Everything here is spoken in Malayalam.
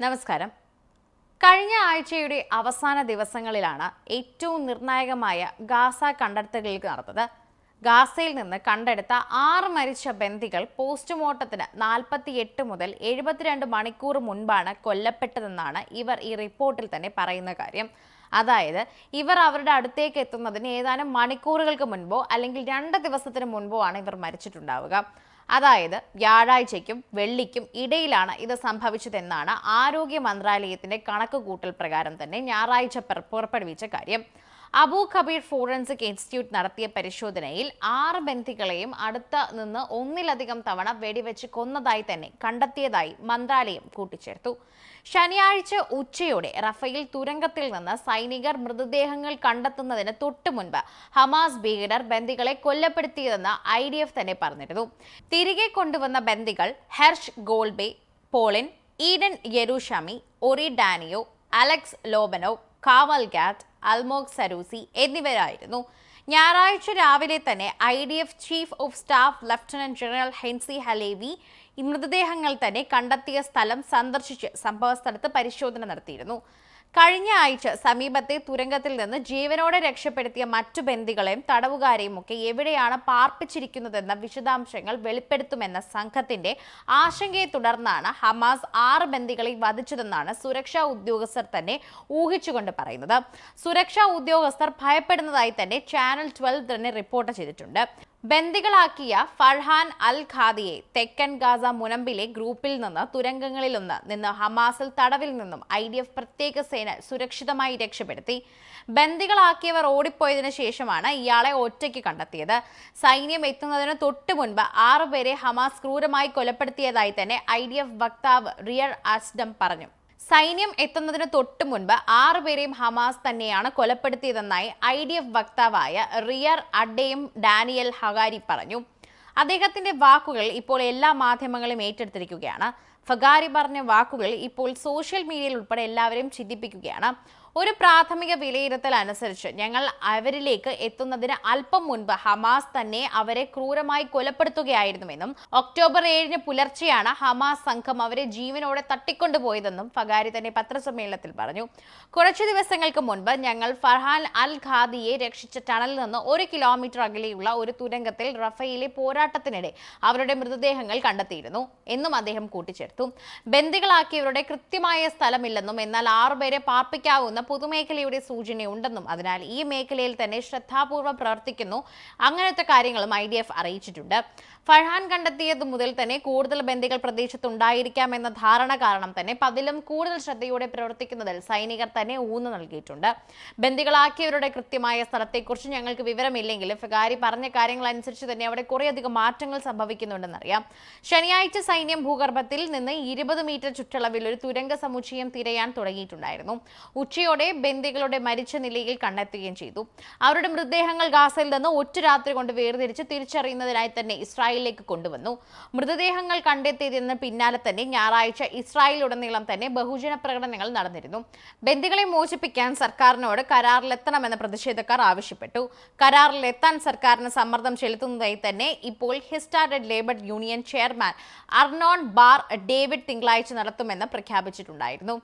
നമസ്കാരം. കഴിഞ്ഞ ആഴ്ചയുടെ അവസാന ദിവസങ്ങളിലാണ് ഏറ്റവും നിർണായകമായ ഗാസ കണ്ടെത്തലുകൾ നടന്നത്. ഗാസയിൽ നിന്ന് കണ്ടെടുത്ത ആറ് മരിച്ച ബന്ദികൾ പോസ്റ്റ്മോർട്ടത്തിന് നാൽപ്പത്തി എട്ട് മുതൽ എഴുപത്തിരണ്ട് മണിക്കൂർ മുൻപാണ് കൊല്ലപ്പെട്ടതെന്നാണ് ഇവർ ഈ റിപ്പോർട്ടിൽ തന്നെ പറയുന്ന കാര്യം. അതായത് ഇവർ അവരുടെ അടുത്തേക്ക് എത്തുന്നതിന് ഏതാനും മണിക്കൂറുകൾക്ക് മുൻപോ അല്ലെങ്കിൽ രണ്ട് ദിവസത്തിന് മുൻപോ ആണ് ഇവർ മരിച്ചിട്ടുണ്ടാവുക. അതായത് വ്യാഴാഴ്ചയ്ക്കും വെള്ളിക്കും ഇടയിലാണ് ഇത് സംഭവിച്ചതെന്നാണ് ആരോഗ്യ മന്ത്രാലയത്തിന്റെ കണക്കുകൂട്ടൽ പ്രകാരം തന്നെ ഞായറാഴ്ച പുറ- പുറപ്പെടുവിച്ച കാര്യം. അബു കബീർ ഫോറൻസിക് ഇൻസ്റ്റിറ്റ്യൂട്ട് നടത്തിയ പരിശോധനയിൽ ആറ് ബന്ധികളെയും അടുത്ത നിന്ന് ഒന്നിലധികം തവണ വെടിവെച്ച് കൊന്നതായി തന്നെ കണ്ടെത്തിയതായി മന്ത്രാലയം കൂട്ടിച്ചേർത്തു. ശനിയാഴ്ച ഉച്ചയോടെ റഫേൽ തുരങ്കത്തിൽ നിന്ന് സൈനികർ മൃതദേഹങ്ങൾ കണ്ടെത്തുന്നതിന് തൊട്ടു മുൻപ് ഹമാസ് ഭീകരർ ബന്ദികളെ കൊല്ലപ്പെടുത്തിയതെന്ന് ഐ ഡി എഫ് തന്നെ പറഞ്ഞിരുന്നു. തിരികെ കൊണ്ടുവന്ന ബന്ദികൾ Hersh Goldberg Polin Eden Yerushalmi Ori Danino Alex Lobanov Carmel Gat Almog Sarusi എന്നിവരായിരുന്നു. ഞായറാഴ്ച രാവിലെ തന്നെ I D F chief of staff lieutenant general Herzi Halevi മൃതദേഹങ്ങൾ തന്നെ കണ്ടെത്തിയ സ്ഥലം സന്ദർശിച്ച് സംഭവസ്ഥലത്ത് പരിശോധന നടത്തിയിരുന്നു. കഴിഞ്ഞ ആഴ്ച സമീപത്തെ തുരങ്കത്തിൽ നിന്ന് ജീവനോടെ രക്ഷപ്പെടുത്തിയ മറ്റു ബന്ധികളെയും തടവുകാരെയും ഒക്കെ എവിടെയാണ് പാർപ്പിച്ചിരിക്കുന്നതെന്ന വിശദാംശങ്ങൾ വെളിപ്പെടുത്തുമെന്ന സംഘത്തിന്റെ ആശങ്കയെ തുടർന്നാണ് ഹമാസ് ആറ് ബന്ദികളെ വധിച്ചതെന്നാണ് സുരക്ഷാ ഉദ്യോഗസ്ഥർ തന്നെ ഊഹിച്ചുകൊണ്ട് പറയുന്നത്. സുരക്ഷാ ഉദ്യോഗസ്ഥർ ഭയപ്പെടുന്നതായി തന്നെ ചാനൽ ട്വൽവ് തന്നെ റിപ്പോർട്ട് ചെയ്തിട്ടുണ്ട്. ബന്ദികളാക്കിയ ഫർഹാൻ അൽ ഖാദിയെ തെക്കൻ ഗാസ മുനമ്പിലെ ഗ്രൂപ്പിൽ നിന്ന് തുരങ്കങ്ങളിലൊന്ന് നിന്ന് ഹമാസിൽ തടവിൽ നിന്നും ഐ ഡി എഫ് പ്രത്യേക സേന സുരക്ഷിതമായി രക്ഷപ്പെടുത്തി. ബന്ദികളാക്കിയവർ ഓടിപ്പോയതിനു ശേഷമാണ് ഇയാളെ ഒറ്റയ്ക്ക് കണ്ടെത്തിയത്. സൈന്യം എത്തുന്നതിന് തൊട്ടു മുൻപ് ആറുപേരെ ഹമാസ് ക്രൂരമായി കൊലപ്പെടുത്തിയതായി തന്നെ ഐ വക്താവ് റിയർ അസ്ഡം പറഞ്ഞു. സൈന്യം എത്തുന്നതിന് തൊട്ടു മുൻപ് ആറുപേരെയും ഹമാസ് തന്നെയാണ് കൊലപ്പെടുത്തിയതെന്നായി ഐ ഡി എഫ് വക്താവായ റിയർ അഡ്ഡയും ഡാനിയൽ ഹഗാരി പറഞ്ഞു. അദ്ദേഹത്തിന്റെ വാക്കുകൾ ഇപ്പോൾ എല്ലാ മാധ്യമങ്ങളും ഏറ്റെടുത്തിരിക്കുകയാണ്. ഫഗാരി പറഞ്ഞ വാക്കുകൾ ഇപ്പോൾ സോഷ്യൽ മീഡിയയിൽ ഉൾപ്പെടെ എല്ലാവരെയും ചിന്തിപ്പിക്കുകയാണ്. ഒരു പ്രാഥമിക വിലയിരുത്തൽ അനുസരിച്ച് ഞങ്ങൾ അവരിലേക്ക് എത്തുന്നതിന് അല്പം മുൻപ് ഹമാസ് തന്നെ അവരെ ക്രൂരമായി കൊലപ്പെടുത്തുകയായിരുന്നുവെന്നും ഒക്ടോബർ ഏഴിന് പുലർച്ചെയാണ് ഹമാസ് സംഘം അവരെ ജീവനോടെ തട്ടിക്കൊണ്ടുപോയതെന്നും ഫഗാരി തന്നെ പത്രസമ്മേളനത്തിൽ പറഞ്ഞു. കുറച്ചു ദിവസങ്ങൾക്ക് മുൻപ് ഞങ്ങൾ ഫർഹാൻ അൽ ഖാദിയെ രക്ഷിച്ച ടണലിൽ നിന്ന് ഒരു കിലോമീറ്റർ അകലെയുള്ള ഒരു തുരങ്കത്തിൽ റഫയിലെ പോരാട്ടത്തിനിടെ അവരുടെ മൃതദേഹങ്ങൾ കണ്ടെത്തിയിരുന്നു എന്നും അദ്ദേഹം കൂട്ടിച്ചേർത്തു. ബന്ദികളാക്കിയവരുടെ കൃത്യമായ സ്ഥലമില്ലെന്നും എന്നാൽ ആറുപേരെ പാർപ്പിക്കാവുന്ന പൊതുമേഖലയുടെ സൂചനയുണ്ടെന്നും അതിനാൽ ഈ മേഖലയിൽ തന്നെ ശ്രദ്ധാപൂർവം പ്രവർത്തിക്കുന്നു. അങ്ങനത്തെ കാര്യങ്ങളും ഐ അറിയിച്ചിട്ടുണ്ട്. ഫർഹാൻ കണ്ടെത്തിയത് മുതൽ തന്നെ കൂടുതൽ ബന്ദികൾ പ്രദേശത്തുണ്ടായിരിക്കാം എന്ന ധാരണ കാരണം തന്നെ പതിലും കൂടുതൽ ശ്രദ്ധയോടെ പ്രവർത്തിക്കുന്നതിൽ സൈനികർ തന്നെ ഊന്നു നൽകിയിട്ടുണ്ട്. ബന്ദികളാക്കിയവരുടെ കൃത്യമായ സ്ഥലത്തെക്കുറിച്ച് ഞങ്ങൾക്ക് വിവരമില്ലെങ്കിലും ഫിഗാരി പറഞ്ഞ കാര്യങ്ങൾ അനുസരിച്ച് തന്നെ അവിടെ കുറേയധികം മാറ്റങ്ങൾ സംഭവിക്കുന്നുണ്ടെന്നറിയാം ശനിയാഴ്ച സൈന്യം ഭൂഗർഭത്തിൽ നിന്ന് ഇരുപത് മീറ്റർ ചുറ്റളവിൽ ഒരു തുരങ്ക സമുച്ചയം തിരയാൻ തുടങ്ങിയിട്ടുണ്ടായിരുന്നു. ഉച്ചയോടെ ബന്ദികളുടെ മരിച്ച നിലയിൽ കണ്ടെത്തുകയും ചെയ്തു. അവരുടെ മൃതദേഹങ്ങൾ ഗാസയിൽ നിന്ന് ഒറ്റ രാത്രി കൊണ്ട് വേർതിരിച്ച് തിരിച്ചറിയുന്നതിനായി തന്നെ ഇസ്രായേലിലേക്ക് കൊണ്ടുവന്നു. മൃതദേഹങ്ങൾ കണ്ടെത്തിയതിന് പിന്നാലെ തന്നെ ഞായറാഴ്ച ഇസ്രായേലുടനീളം തന്നെ ബഹുജന പ്രകടനങ്ങൾ നടന്നിരുന്നു. ബന്ദികളെ മോചിപ്പിക്കാൻ സർക്കാരിനോട് കരാറിലെത്തണമെന്ന് പ്രതിഷേധക്കാർ ആവശ്യപ്പെട്ടു. കരാറിലെത്താൻ സർക്കാരിന് സമ്മർദ്ദം ചെലുത്തുന്നതായി തന്നെ ഇപ്പോൾ Histadrut labour union chairman Arnon Bar David തിങ്കളാഴ്ച നടത്തുമെന്ന് പ്രഖ്യാപിച്ചിട്ടുണ്ടായിരുന്നു.